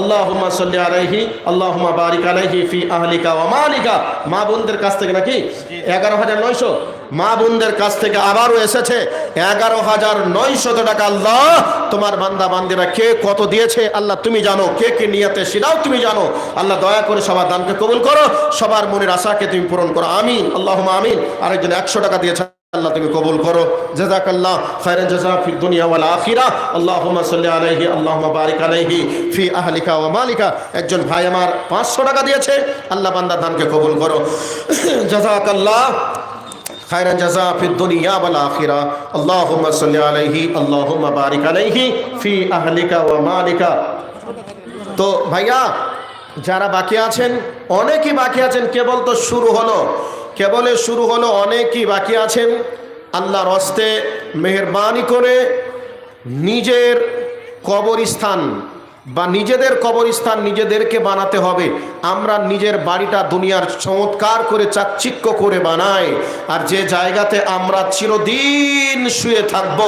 আল্লাহুম্মা সাল্লি আলাইহি, আল্লাহুম্মা বারিক আলাইহি ফি আহলিকা ওয়া মালিকা। মা বোনদের কাছ থেকে নাকি? এগারো হাজার নয়শো। মা বোনদের কাছ থেকে আবারও এসেছে, এগারো হাজার নয়শত টাকা আল্লাহ তোমার বান্দা বান্দিরা কে কত দিয়েছে? আল্লাহ তুমি জানো, কে কে নিয়াতে সেটাও তুমি জানো। আল্লাহ দয়া করে সবার দানকে কবুল করো, সবার মনের আশাকে তুমি পূরণ করো। আমিন আল্লাহ আমিন। আরেকজন একশো টাকা দিয়েছে। আল্লাহ তুমি কবুল করো। জাযাকাল্লাহ খায়রান জাযা ফি দুনিয়া ওয়াল আখিরা আল্লাহুম্মা সাল্লি আলাইহি, আল্লাহুম্মা বারিক আলাইহি, ফি আহলিকা ওয়া মালিকা। একজন ভাই আমার 500 টাকা দিয়েছে। আল্লাহ বান্দার দানকে কবুল করো। জাযাকাল্লাহ খায়রান জাযা ফি দুনিয়া ওয়াল আখিরা আল্লাহুম্মা সাল্লি আলাইহি, আল্লাহুম্মা বারিক আলাইহি, ফি আহলিকা ওয়া মালিকা। তো ভাইয়া, যারা বাকি আছেন, অনেকেই বাকি আছেন, কেবল তো শুরু হলো। কেবলে শুরু হলো অনেকই বাকি আছেন। আল্লাহর হস্তে মেহরবানি করে নিজের কবরস্থান বা নিজেদের কবরস্থান নিজেদেরকে বানাতে হবে। আমরা নিজের বাড়িটা দুনিয়ার চমৎকার করে, চাকচিক্য করে বানাই। আর যে জায়গাতে আমরা চিরদিন শুয়ে থাকব,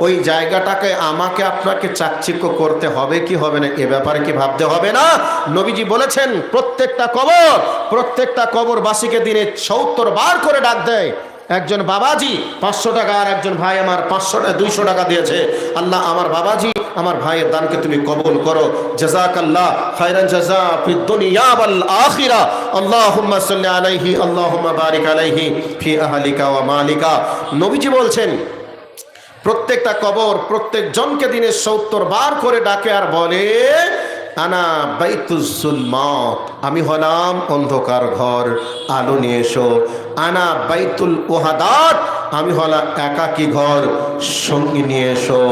ওই জায়গাটাকে আমাকে আপনাকে চাকচিক্য করতে হবে কি হবে না, এ ব্যাপারে কি ভাবতে হবে না? নবীজি বলেছেন, প্রত্যেকটা কবর, প্রত্যেকটা কবরবাসীকে দিনে সত্তর বার করে ডাক দেয়। একজন বাবাজি পাঁচশো টাকা আর একজন ভাই আমার পাঁচশো দুইশো টাকা দিয়েছে। আল্লাহ, আমার বাবাজি, আমার ভাইয়ের দানকে তুমি কবুল করো। জাজাকাল্লাহ খায়রান জাজা ফিদ দুনিয়া ওয়াল আখিরা। আল্লাহুম্মা সাল্লি আলাইহি, আল্লাহুম্মা বারিক আলাইহি ফি আহলিকা ওয়া মালিকা। নবীজি বলছেন, প্রত্যেকটা কবর প্রত্যেক জনকে দিনে সত্তর বার করে ডাকে আর বলে আনা বাইতুজুলমাত আমি হলাম অন্ধকার ঘর। আলো নিয়ে এসো। আনা বাইতুল ওহাদাত আমি হলাম একাকী ঘর। সঙ্গী নিয়ে এসো।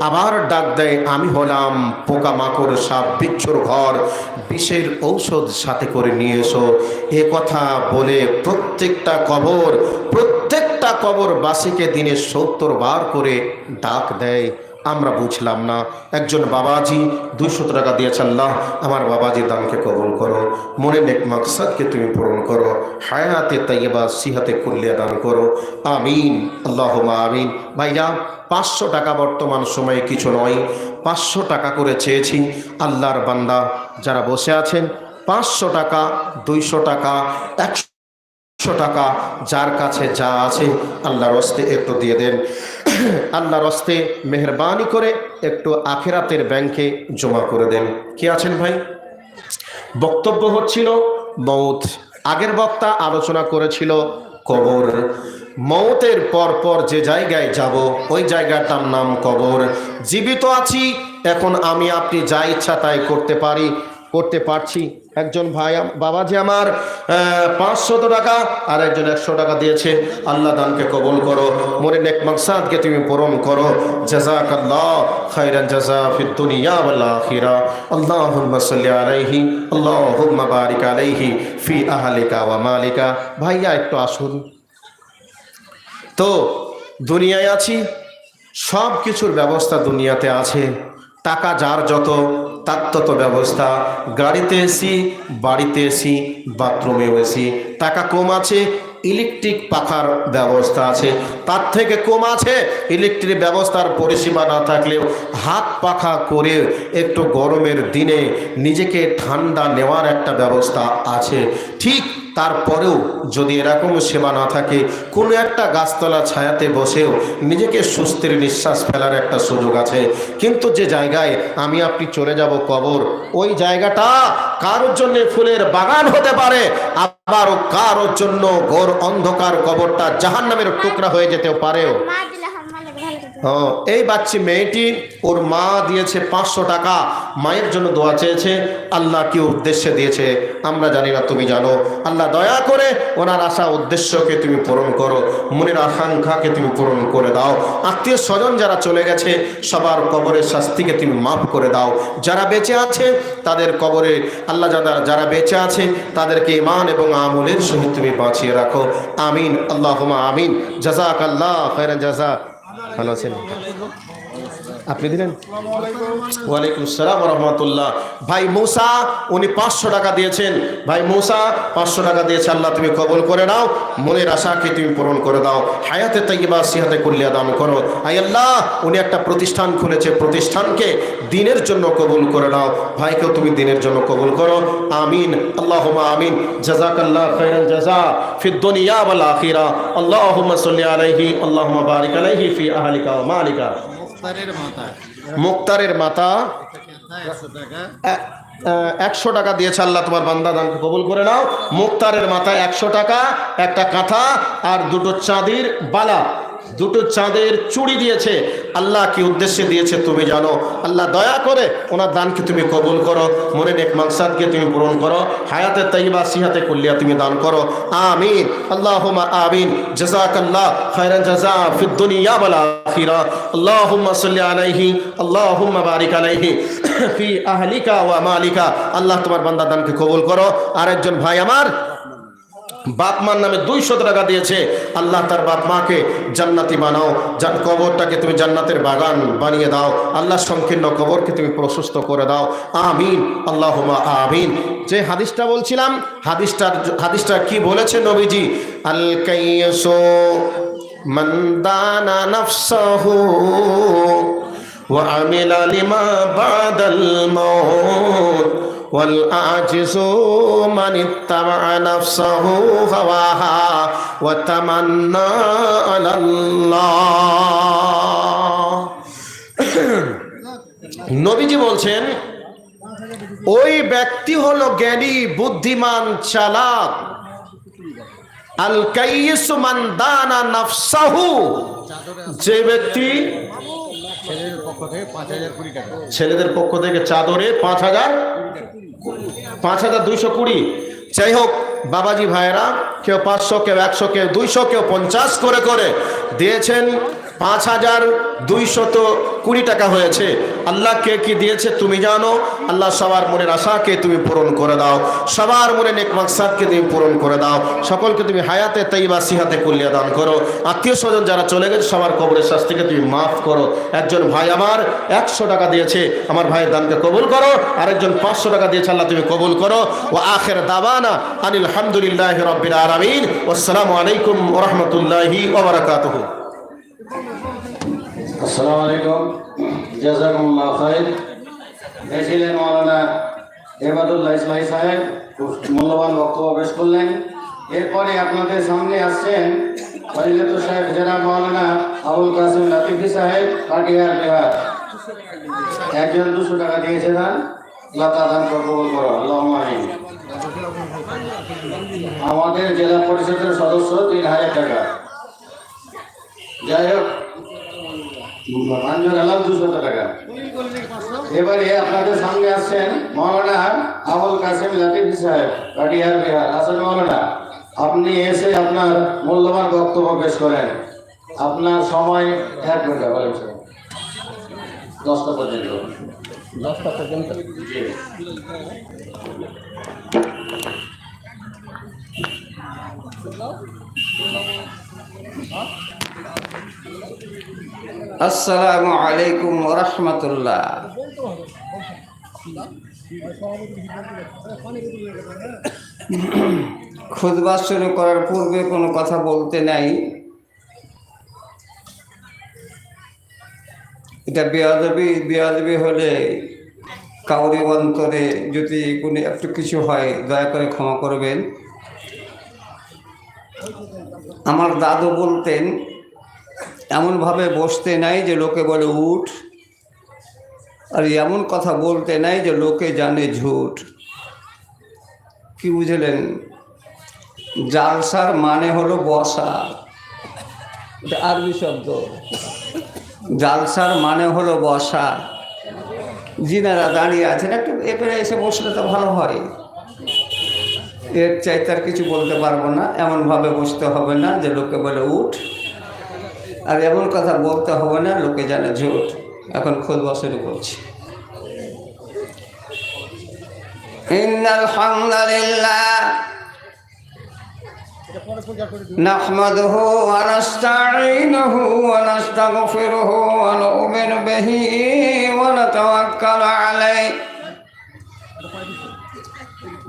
আবার ডাক দেয়, আমি হলাম পোকামাকড় সাপ বিচ্ছুর ঘর। বিষের ঔষধ সাথে করে নিয়ে এসো। এ কথা বলে প্রত্যেকটা কবর প্রত্যেকটা কবর বাসীকে দিনে সত্তর বার করে ডাক দেয়। আমরা বুঝলাম না। একজন বাবাজি দুইশো টাকা দিয়েছে, আল্লাহ, আমার বাবাজির দামকে কবল করো। মনে নেক মাকসাদকে তুমি পূরণ করো। হায়াতে তাইবা সিহাতে কুল্লিয়া দান করো। আমিন আল্লাহ আমিন। ভাইয়া, পাঁচশো টাকা বর্তমান সময়ে কিছু নয়। পাঁচশো টাকা করে চেয়েছি, আল্লাহর বান্দা যারা বসে আছেন, পাঁচশো টাকা, দুইশো টাকা, একশো একশো টাকা, যার কাছে যা আছে আল্লাহর হস্তে একটু দিয়ে দেন। আল্লাহর হস্তে মেহরবানি করে একটু আখেরাতের ব্যাংকে জমা করে দেন। কি আছেন ভাই? বক্তব্য হচ্ছিল মৌত আগের বক্তা আলোচনা করেছিল কবর। মৌতের পর পর যে জায়গায় যাব, ওই জায়গাটার নাম কবর। জীবিত আছি, এখন আমি, আপনি যা ইচ্ছা তাই করতে পারি, করতে পারছি। একজন ভাই আম- বাবাজি আমার পাঁচশত টাকা, আর একজন একশো টাকা দিয়েছে। আল্লাহ দানকে কবুল করো। মনে নেক মকসাদকে তুমি পূরণ করো। জাজাক আল্লাহ খাইরান জাজা ফিদ দুনিয়া ওয়াল আখিরা। আল্লাহুম্মা সাল্লি আলাইহি, আল্লাহুম্মা বারিক আলাইহি ফি আহলিকা ওয়া মালিকা। ভাইয়া, একটু আসুন। তো, দুনিয়ায় আছি সব কিছুর ব্যবস্থা দুনিয়াতে আছে। টাকা যার যত তার তত ব্যবস্থা। গাড়িতে এসি, বাড়িতে এসি, বাথরুমেও এসি। টাকা কম আছে, ইলেকট্রিক পাখার ব্যবস্থা আছে। তার থেকে কম আছে, ইলেকট্রিক ব্যবস্থার পরিসীমা না থাকলেও হাত পাখা করে একটু গরমের দিনে নিজেকে ঠান্ডা নেওয়ার একটা ব্যবস্থা আছে। ঠিক তারপরেও যদি এরকম সেবা না থাকে, কোনো একটা গাছতলা ছায়াতে বসেও নিজেকে সুস্থের নিঃশ্বাস ফেলার একটা সুযোগ আছে। কিন্তু যে জায়গায় আমি আপনি চলে যাব কবর, ওই জায়গাটা কারোর জন্য ফুলের বাগান হতে পারে, আবার কারোর জন্য ঘোর অন্ধকার কবরটা জাহান নামের টুকরা হয়ে যেতেও পারেও মা দিলে হাম্মালে ভালো করে হ্যাঁ, এই বাচ্চি মেয়েটি ওর মা দিয়েছে পাঁচশো টাকা, মায়ের জন্য দোয়া চেয়েছে, আল্লাহ কি উদ্দেশ্যে দিয়েছে, আমরা জানি না, তুমি জানো। আল্লাহ দয়া করে ওনার আশা, উদ্দেশ্যকে তুমি পূরণ করো, মনের আকাঙ্ক্ষাকে তুমি পূরণ করে দাও। আত্মীয় স্বজন যারা চলে গেছে, সবার কবরের শাস্তিকে তুমি মাফ করে দাও। যারা বেঁচে আছে, তাদের কবরে আল্লাহ যারা যারা বেঁচে আছে, তাদেরকে ইমান এবং আমলের সহিত তুমি বাঁচিয়ে রাখো। আমিন আল্লাহ আমিন। জাজাক আল্লাহ খৈরান জাজা ভালো আছেন আপনি দিলেন? ওয়ালাইকুম সালাম রহমতুল্লাহ ভাই মুসা, উনি পাঁচশো টাকা দিয়েছেন। ভাই মুসা, পাঁচশো টাকা দিয়েছে, আল্লাহ তুমি কবল করে নাও। মনের আশাকে তুমি পূরণ করে দাও। হায়াতে তাইবা সিহাতে কুল্লিয়া দান করো। আই আল্লাহ, উনি একটা প্রতিষ্ঠান খুলেছে। প্রতিষ্ঠানকে দিনের জন্য কবুল করে নাও। ভাইকেও তুমি দিনের জন্য কবুল করো। আমিন। আল্লাহুম্মা আমিন। জাযাকাল্লাহ খাইরাল জাযা ফিদ দুনিয়া ওয়াল আখিরা। আল্লাহুম্মা সাল্লি আলাইহি, আল্লাহুম্মা বারিক আলাইহি ফি আহলিকা ওয়া মালিকা। মুক্তারের মাতা একশো টাকা দিয়েছে আল্লাহ তোমার বান্দা, দানকে কবুল করে নাও। মুক্তারের মাথায় একশো টাকা, একটা কাঁথা আর দুটো চাঁদির বালা। দুটো চাঁদের চুড়ি দিয়েছে। আল্লাহ কি উদ্দেশ্যে দিয়েছে, তুমি জানো। আল্লাহ দয়া করে ওনার দানকে তুমি কবুল করো। মনে নেক মাকসাদকে তুমি পূরণ করো। হায়াতে তাইবা সিহাতে কুল্লিয়া তুমি দান করো। আমিন। আল্লাহুম্মা আমিন। খায়রান ওয়াল আখিরা। আল্লাহুম্মা সাল্লি আলাইহি, আল্লাহুম্মা বারিক আলাইহি। ফি আহলিকা ওয়া মালিকা। আল্লাহ তোমার বান্দা দানকে কবুল করো। আরেকজন ভাই আমার বাপ মার নামে দুইশত টাকা দিয়েছে। আল্লাহ তার বাপ মাকে জান্নাতি বানাও। যান কবরটাকে তুমি জান্নাতের বাগান বানিয়ে দাও। আল্লাহ সংকীর্ণ কবরকে তুমি প্রশস্ত করে দাও। আমিন আল্লাহ আমিন। যে হাদিসটা বলছিলাম, হাদিসটার হাদিসটা কি বলেছে নবীজি? আল কাইয়সো والعاجز من اتبع نفسه هواها وتمنى على الله নবীজি বলছেন ওই ব্যক্তি হলো জ্ঞানী বুদ্ধিমান চালাক আল কাইয়িসু মান দানা নাফসাহু যে ব্যক্তি ছেলের পক্ষ থেকে পাঁচ হাজার কুড়ি টাকা ছেলেদের পক্ষ থেকে চাদরে পাঁচ হাজার পাঁচ হাজার দুইশো কুড়ি। যাই হোক বাবাজি ভাইয়েরা, কেউ পাঁচশো, কেউ একশো, কেউ দুইশো, কেউ পঞ্চাশ করে করে দিয়েছেন। পাঁচ হাজার দুইশত কুড়ি টাকা হয়েছে। আল্লাহ কে কি দিয়েছে তুমি জানো? আল্লাহ সবার মনের আশাকে তুমি পূরণ করে দাও। সবার মনে নেক মাকসাদকে তুমি পূরণ করে দাও। সকলকে তুমি হায়াতে তাইবা সিহাতে কুল্লিয়া দান করো। আত্মীয় স্বজন যারা চলে গেছে, সবার কবরের শাস্তিকে তুমি মাফ করো। একজন ভাই আমার একশো টাকা দিয়েছে, আমার ভাইয়ের দানকে কবুল করো। আরেকজন পাঁচশো টাকা দিয়েছে, আল্লাহ তুমি কবুল করো। ও আখের দাবানা আনিল হামদুলিল্লাহ রব্বিল আলামিন। আসসালামু আলাইকুম ওয়া রাহমাতুল্লাহি ওয়া বারাকাতুহু। আসসালামু আলাইকুম। জাজাকুমুল্লাহ খাইর। এ ছিলেন মৌলানা এবাদুল্লাহ ইসলাহি সাহেব। মূল্যবান বক্তব্য পেশ করলেন। এরপরে আপনাদের সামনে আসছেন ফরিলাত সাহেব, জনাব মৌলানা আবুল কাসিম লাতিফি সাহেব কাটিহার বিহার। একজন দুশো টাকা দিয়েছে দান। লতা দান কবুল করো। আল্লাহ আমাদের জেলা পরিষদের সদস্য তিন হাজার টাকা। যাই হোক এলাম দুশো টাকা। এবারে আপনাদের সামনে আসছেন মৌলানা আবুল কাসিম লাতিফ সাহেব কাটিহার বিহার। আসেন মৌলানা আপনি এসে আপনার মূল্যবান বক্তব্য পেশ করেন। আপনার সময় এক ঘণ্টা বলেন দশটা পর্যন্ত। দশটা পর্যন্ত? জি। আসসালামু আলাইকুম রহমতুল্লাহ খুদবা শুরু করার পূর্বে কোনো কথা বলতে নাই। এটা বেয়াদবি বেয়াদবি হলে কাউরি অন্তরে যদি কোনো একটু কিছু হয়, দয়া করে ক্ষমা করবেন। আমার দাদু বলতেন, এমনভাবে বসতে নাই যে লোকে বলে উঠ, আর এমন কথা বলতে নাই যে লোকে জানে ঝুট। কি বুঝলেন? জালসার মানে হলো বসা। আরবি শব্দ। জালসার মানে হলো বসা। জিনারা দাঁড়িয়ে আছেন, একটু এখানে এসে বসলে তো ভালো হয়। এর চাইতে আর কিছু বলতে পারবো না এমনভাবে বসতে হবে না যে লোকে বলে উঠ আর এমন কথা বলতে হবে না লোকে জানে ঝুট এখন খোদ শুরু করছি ইন্নাল হামদুলিল্লাহ نحمده ونستعينه ونستغفره ونؤمن به ونتوكل عليه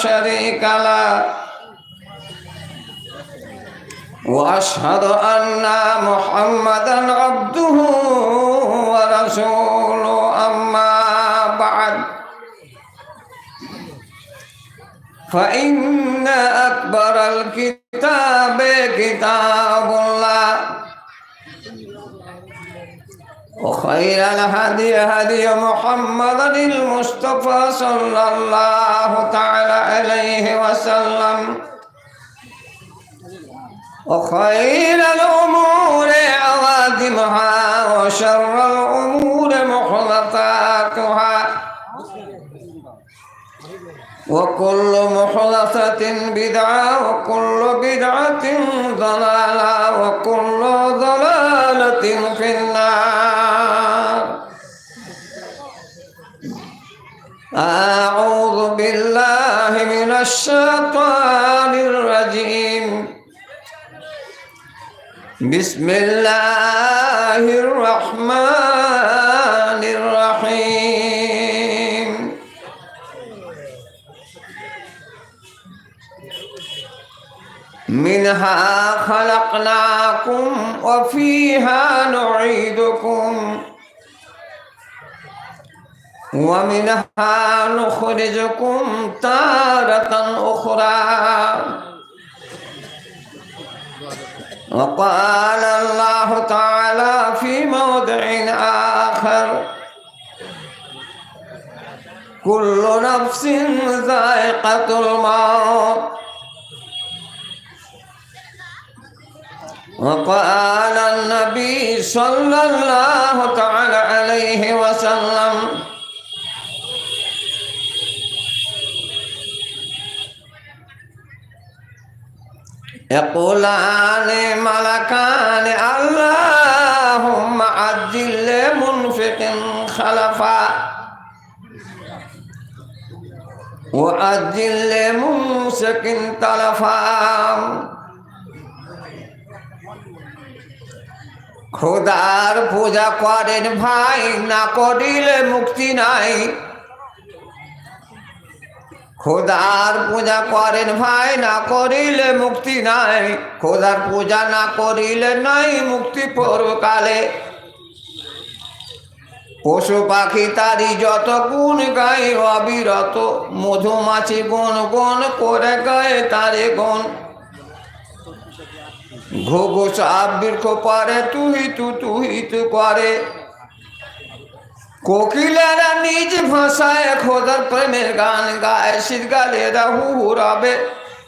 شريك له واشهد ان محمدا عبده ورسوله اما بعد فان اكبر الكتاب كتاب الله وخير الهدي هدي محمد المصطفى صلى الله تعالى عليه وسلم وخير الأمور عوادمها وشر الأمور محدثاتها وكل محدثة بدعة وكل بدعة ضلالة وكل ضلالة في النار أعوذ بالله من الشيطان الرجيم. بسم الله الرحمن الرحيم. منها خلقناكم وفيها نعيدكم. ومنها نخرجكم تارة أخرى. وقال الله تعالى في موضع آخر كل نفس ذائقة الموت. وقال النبي صلى الله تعالى عليه وسلم يقولان ملكان اللهم عجل لمنفق خلفا وعجل لممسك تلفا খোদার পূজা করেন ভাই না করিলে মুক্তি নাই খোদার পূজা করেন ভাই, না করিলে মুক্তি নাই। খোদার পূজা না করিলে নাই মুক্তি পরকালে। পশু পাখি তারি যত গুণ গাই অবিরত মধুমাছি গুণ গুণ করে গায়ে তারে গুণ। ঘুঘু সাপ বৃক্ষ পারে তুই তু তুই করে। কোকিলেরা নিজ ভাষায় খোদার প্রেমের গান গায় শীতকালেরা হুহুরাবে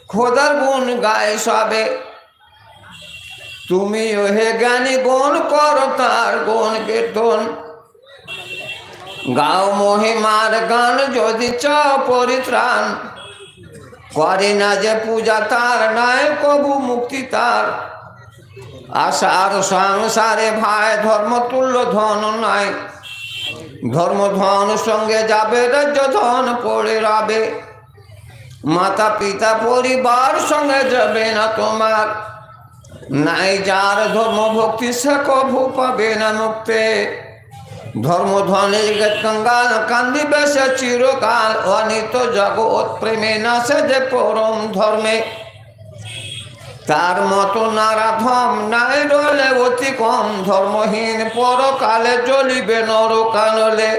খোদার গুণ গায় সবে। তুমি ওহে জ্ঞানী গুণ কর তার গুণ কীর্তন। গাও মহিমার গান যদি চ পরিত্রাণ। করে না যে পূজা তার নয়, কবু মুক্তি তার। আশার সংসারে ভাই ধর্ম তুল্য ধন নয় ধর্ম ধন সঙ্গে যাবে রাজ্য ধন পড়ে রবে। মাতা পিতা পরিবার সঙ্গে যাবে না তোমার। নাই যার ধর্ম ভক্তি, সে কভু পাবে না মুক্তে। ধর্ম ধনের গঙ্গাল কান্দিবে সে চিরকাল। অনিত জগৎ প্রেমে নাসে যে পরম ধর্মে। তার মতো নারাধম নাই রলে অতি কম ধর্মহীন, পরকালে জ্বলিবে নরকানলে।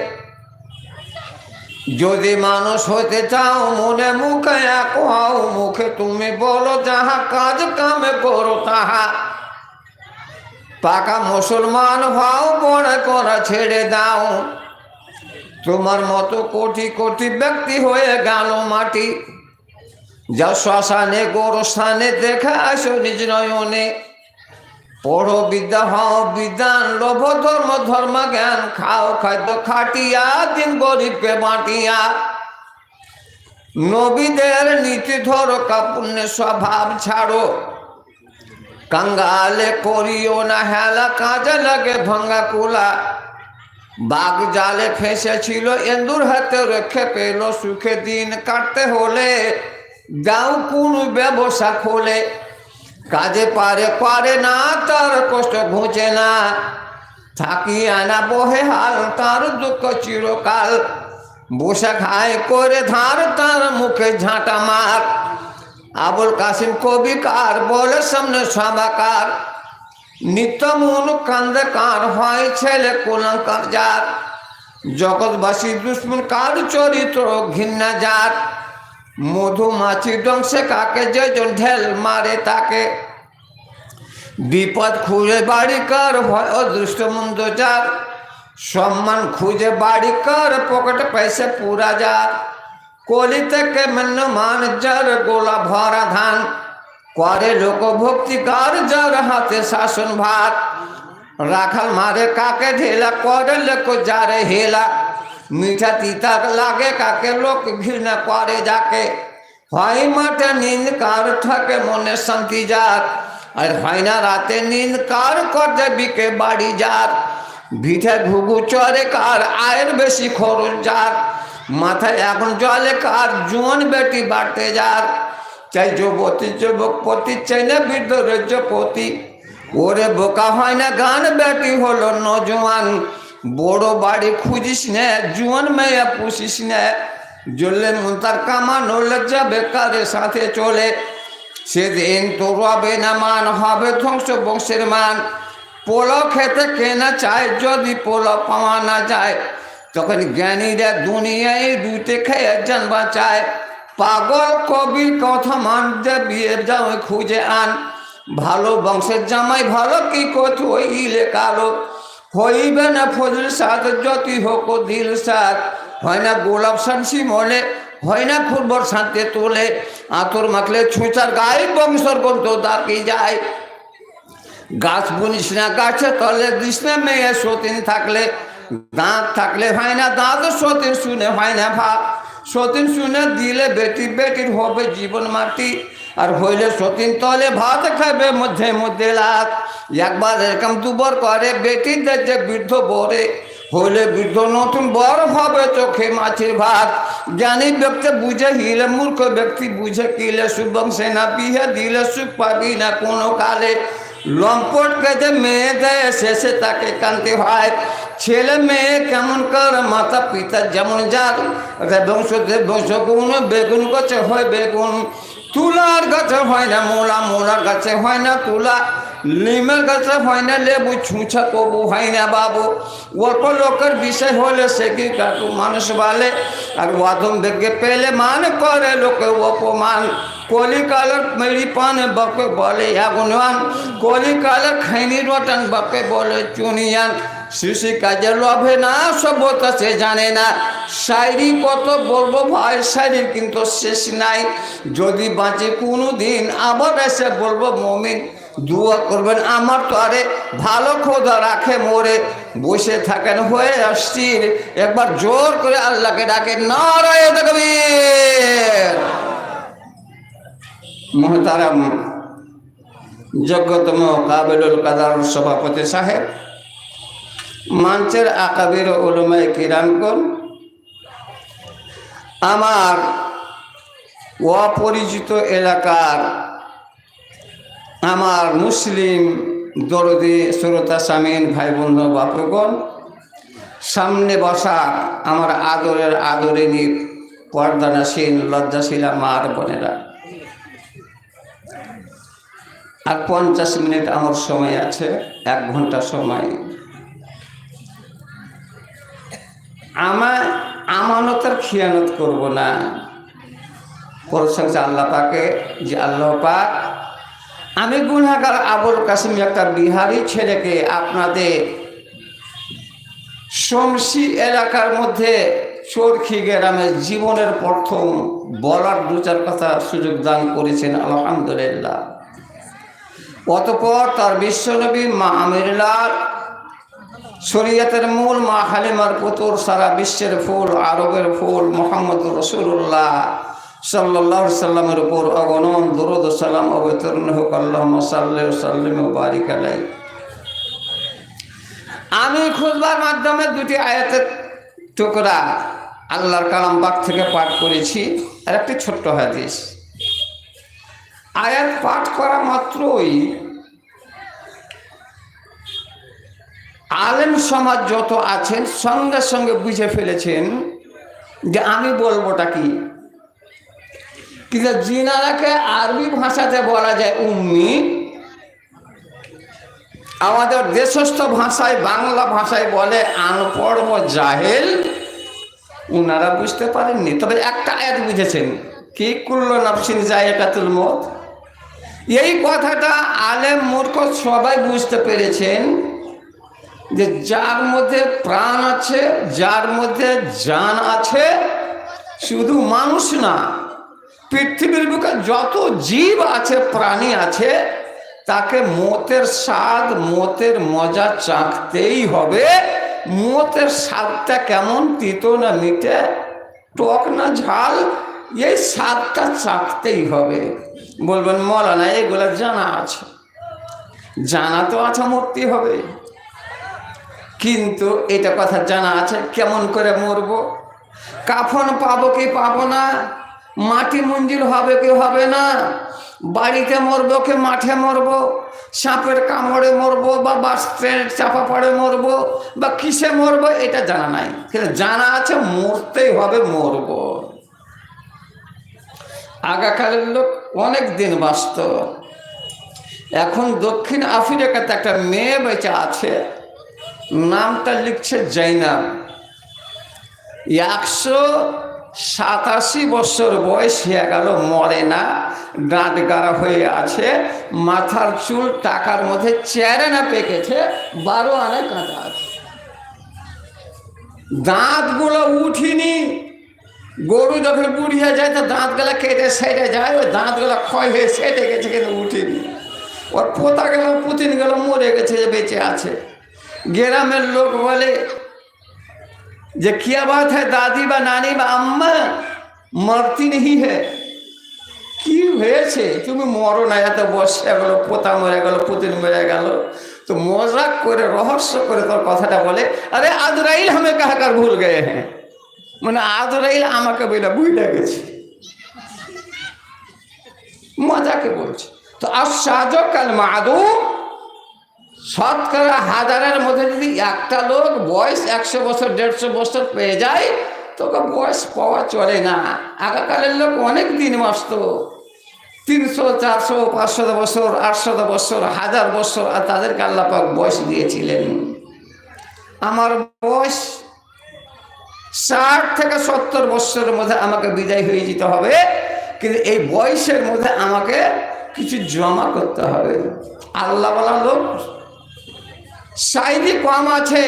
যদি মানুষ হতে চাও, মনে মুখে এক হও, মুখে তুমি বলো যাহা কাজ কামে করো তাহা। পাকা মুসলমান হও, বড় করা ছেড়ে দাও। তোমার মতো কোটি কোটি ব্যক্তি হয়ে গেল মাটি। যাও শ্মশানে, গোরস্থানে দেখা আসো নিজ নয়নে। পড়ো বিদ্যা, হও বিদ্যান, লোভ, ধর্ম ধর্ম জ্ঞান খাও খাদ্য, খাটিয়া, দিন গরিবকে বাটিয়া। নবীদের নীতি ধরো, কাপুণ্য স্বভাব ছাড়ো। কাঙ্গালে করিও না হেলা, কাজে লাগে ভাঙ্গা কুলা। বাঘ জালে ফেসেছিল এন্দুর হাতে রেখে পেল সুখে দিন কাটতে হলে। যাও কোন ব্যবসা খোলে। কাজে পারে পারে না, তার কষ্ট ঘুচে না। থাকি আনা বহে হাল, তার দুঃখ চিরকাল। বসে খায়, করে ধার, তার মুখে ঝাঁটা মার। আবুল কাসিম কবিকার, বলে সামনে সবাকার নিত্য মন কান্দে কার হয়, ছেলে কোলাঙ্কার যার। জগৎবাসী দুশ্মন, কার চরিত্র ঘৃণা যার মধুমাছি ডংসে কাকে যেজন ঢেল মারে তাকে? বিপদ খুঁজে বাড়ি কার হয় অদৃষ্ট মন্দ যার। সম্মান খুঁজে বাড়ি কার, পকেট পয়সা পুরা যার। কলি থেকে মেন্ন মান যার, গোলা ভরা ধান। করে লোক ভক্তি কার, যার হাতে শাসন ভাত রাখাল মারে কাকে ঢেলা, করে লোক যারে হেলা। মিঠা তিতা লাগে কাকে, লোক ঘৃণা করে যাকে। হয় মাঠে নিন্দ কার থাকে, মনে শান্তি যার আর হয় না রাতে নিন্দ কার করতে বিকে বাড়ি যার ভিঠে ঘুঘু চরে কার, আয়ের বেশি খরচ যার মাথায় এখন জলে কার জোন বেটি বাড়তে যার চাই যুবতী যুবক পতি চাই না বৃদ্ধ রজ্জপতি ওরে বোকা হয় না গান, বেটি হলো নজওয়ান। বড় বাড়ি খুঁজিস নে, জুয়ান মেয়ে পুষিস নে। জ্বললে তার কামানো লজ্জা বেকারের সাথে চলে। সেদিন তো রবে না মান, হবে ধ্বংস বংশের মান। পোলো খেতে কেনা চায়, যদি পোলো পাওয়া না যায়, তখন জ্ঞানীরা দুনিয়ায় দুইতে খেয়ে যান বাঁচায়। পাগল কবি কথা মানতে বিয়ে যাও খুঁজে আন। ভালো বংশের জামাই ভালো, কি কত ইলে কালো। হইবে না ফজল সাদ যতি হোক দিল সাদ। হয় না গোলাপ শানসি মলে, হয় না ফুটবল শান্তে তোলে। আতর মাখলে ছুঁচার গায়ে বংশর গন্ত দাঁড়িয়ে যায়। গাছ বুনিস না গাছে তলে দিস না মেয়ে সতীন থাকলে। দাঁত থাকলে হয় না দাঁত, সতীন শুনে হয় না ভাব। সতীন শুনে দিলে বেটি, বেটির হবে জীবন মাটি। আর হইলে সতীন তলে ভাত খাবে মধ্যে মধ্যে লাত একবার এরকম দুবার করে বেটি দেখে বৃদ্ধ বরে। হইলে বৃদ্ধ নতুন বর হবে চোখে মাছের ভাত। জ্ঞানী ব্যক্তি বুঝে হিলে, মূর্খ ব্যক্তি বুঝে কিলে শুভংসে না বিহে দিলে সুখ পাবি না কোনো কালে। লম্পট যে মেয়ে দেয়, শেষে তাকে কানতে হয়। ছেলে মেয়ে কেমন কর, মাতা পিতা যেমন যার। বংশ বংশ গুণ, বেগুন গাছে হয় বেগুন। তুলার গাছে হয় না, মোলা, মোলার গাছে হয় না তুলা। লিমের গাছে হয় না লেবু ছুঁছা কবু হয় না বাবু। অল্প লোকের বিষয় হলে সে কি কাকু মানুষ বলে? আর ওয়াদম দেখে পেলে মান করে লোকে অপমান। কলিকালের মেরি পান বাপে বলে আগুনওয়ান কলিকালের খৈনি রটন বাপে বলে চুনিয়ান শিশি কাজে লভে না, সভ্যতা সে জানে না। শায়রি কত বলব ভাই শায়রির কিন্তু শেষ নাই। যদি বাঁচে কোনো দিন আবার এসে বলব, মমিন, দুয়া করবেন, আমার তো আরে ভালো খোদা রাখে মোরে। বসে থাকেন, হয়ে আসছির একবার জোর করে আল্লাহকে ডাকে নারায় দেখবেন মহতারাম, যোগ্যতম কাবিলুল কাদার সভাপতি সাহেব মঞ্চের আকাবির ওলমায় কিরানগণ আমার অপরিচিত এলাকার আমার মুসলিম দরদি শ্রোতা সামিন ভাই বন্ধু বাপুগণ সামনে বসা আমার আদরের আদরিনী পর্দানাসীন লজ্জাশীলা মার বোনেরা। আর পঞ্চাশ মিনিট আমার সময় আছে, এক ঘণ্টা সময়। আমার আমানতের খিয়ানত করব না। প্রশংসা আল্লাহ পাকে, যে আল্লাহ পাক, আমি গুনাগার আবুল কাসিম একটা বিহারি ছেলেকে আপনাদের শমসি এলাকার মধ্যে চরখি গ্রামে জীবনের প্রথম বলার দু চার কথা সুযোগ দান করেছেন, আলহামদুলিল্লাহ। অতপর তার বিশ্বনবী মা আমিরুল্লাহ শরীয়তের মূল মা হালিমার পুতুর সারা বিশ্বের ফুল, আরবের ফুল মোহাম্মদ রসুল্লাহ সাল্লাহ সাল্লামের উপর অগণন দুরুদ সালাম অবতীর্ণ হোক আল্লাহ সাল্লাহ সাল্লিম বারিক আলাই আমি খুঁজবার মাধ্যমে দুটি আয়াতের টুকরা আল্লাহর কালাম বাগ থেকে পাঠ করেছি, আর একটি ছোট্ট হাদিস। আয়াত পাঠ করা মাত্রই আলেম সমাজ যত আছেন, সঙ্গে সঙ্গে বুঝে ফেলেছেন যে আমি বলবোটা কি? কিন্তু জিনারাকে আরবি ভাষাতে বলা যায় উম্মি? আমাদের দেশস্থ ভাষায়, বাংলা ভাষায় বলে আনপড় ও জাহেল। উনারা বুঝতে পারেননি। তবে একটা আয়াত বুঝেছেন। কি কুল্ল নাফসিন জায়গাতুল মত এই কথাটা আলেম মূর্খ সবাই বুঝতে পেরেছেন। যে যার মধ্যে প্রাণ আছে, যার মধ্যে জান আছে, শুধু মানুষ না, পৃথিবীর বুকে যত জীব আছে, প্রাণী আছে, তাকে মতের স্বাদ, মতের মজা চাখতেই হবে। মতের স্বাদটা কেমন? তিতো না মিটে টক না ঝাল? এই স্বাদটা চাখতেই হবে। বলবেন, মলানা, এগুলো জানা আছে। জানা তো আছে মরতে হবে। কিন্তু এটা কথা জানা আছে, কেমন করে মরব? কাফন পাবো কি পাবো না? মাটি মঞ্জিল হবে কি হবে না? বাড়িতে মরবো কি মাঠে মরবো? সাপের কামড়ে মরবো বা বাস ট্রেনের চাপা পড়ে মরবো বা কিসে মরবো এটা জানা নাই। কিন্তু জানা আছে মরতেই হবে, মরবো। আগাকালের লোক অনেক দিন বাঁচত। এখন দক্ষিণ আফ্রিকাতে একটা মেয়ে বেঁচে আছে। নামটা লিখছে জৈনাব একশো সাতাশি বছর বয়স হয়ে গেল, মরে না। দাঁত গাড়া হয়ে আছে, মাথার চুল টাকার মধ্যে চেয়ারে না পেকেছে, বারো আনে কাঁটা আছে। দাঁতগুলো উঠিনি। গরু যখন বুড়িয়ে যায়, তো দাঁতগুলো কেটে সেটে যায়, ওই দাঁতগুলো ক্ষয় হয়ে সেটে গেছে, কিন্তু উঠিনি। ওর পোতা গেল, পুতিন গেল, মরে গেছে যে বেঁচে আছে। গ্রামের লোক বলে যে, কিয়া বাত হ্যাঁ দাদি বা নানি বা আম্মা? মরতি নেই হ্যাঁ কি হয়েছে? তুমি মরো না, এত বসে গেল, পোতা মরে গেল, পুতিন মরে গেল। তো মজাক করে, রহস্য করে তোর কথাটা বলে, আরে আদরাইল আমি কাহাকার ভুল গয়ে হ্যাঁ মানে আদরাইল আমাকে বলে বুঝলে গেছে। মজাকে বলছে। তো সাজক কাল মাদু শতকরা হাজারের মধ্যে যদি একটা লোক বয়স একশো বছর, দেড়শো বছর পেয়ে যায়, তোকে বয়স পাওয়া চলে না। আগেকালের লোক অনেক দিন বাঁচত তিনশো, চারশো, পাঁচশো বছর, আটশো বছর, হাজার বছর, আর তাদেরকে আল্লাপাক বয়স দিয়েছিলেন। আমার বয়স ষাট থেকে সত্তর বছরের মধ্যে আমাকে বিদায় হয়ে যেতে হবে, কিন্তু এই বয়সের মধ্যে আমাকে কিছু জমা করতে হবে। আল্লাহওয়ালা লোক সাইডে কম আছে,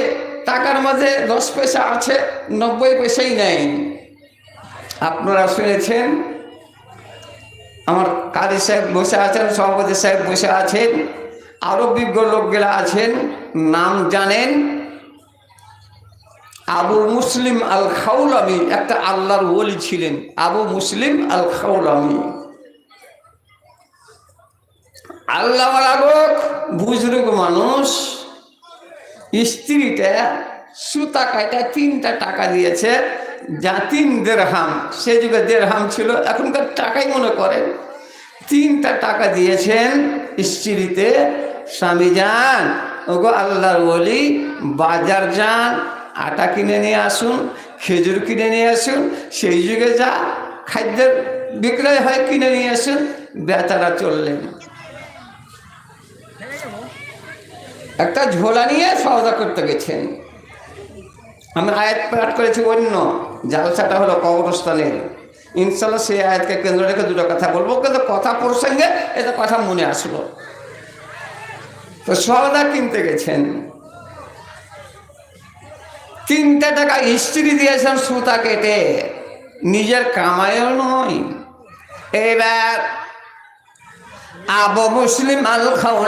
টাকার মধ্যে দশ পয়সা আছে, নব্বই পয়সাই নেই। আপনারা শুনেছেন? আমার কাদি সাহেব বসে আছেন, সভাপতি সাহেব বসে আছেন আরও বিজ্ঞ লোকগুলা আছেন, নাম জানেন। আবু মুসলিম আল খাউলামি একটা আল্লাহর ওলি ছিলেন। আবু মুসলিম আল খাউলামি আল্লাহওয়ালা বুজরুগ মানুষ। স্ত্রীটা সুতা কাটা তিনটা টাকা দিয়েছে, যা তিন দেড়হাম। সে যুগে দেড়হাম ছিল, এখনকার টাকাই মনে করেন। তিনটা টাকা দিয়েছেন স্ত্রীতে, স্বামী যান, ওগো আল্লাহর বলি বাজার যান, আটা কিনে নিয়ে আসুন, খেজুর কিনে নিয়ে আসুন, সেই যুগে যা খাদ্যের বিক্রয় হয় কিনে নিয়ে আসুন বেচারা চললেন। একটা ঝোলা নিয়ে সওদা করতে গেছেন। আমি আয়াত পাঠ করেছি অন্য, জালসাটা হলো কবরস্থানের। ইনশাল্লাহ সেই আয়াতকে কেন্দ্র রেখে দুটো কথা বলব, কিন্তু কথা প্রসঙ্গে এটা কথা মনে আসলো। তো সওদা কিনতে গেছেন। তিনটে টাকা স্ত্রী দিয়েছেন সুতা কেটে, নিজের কামাইও নয়। এবার আবু মুসলিম আল খাওলা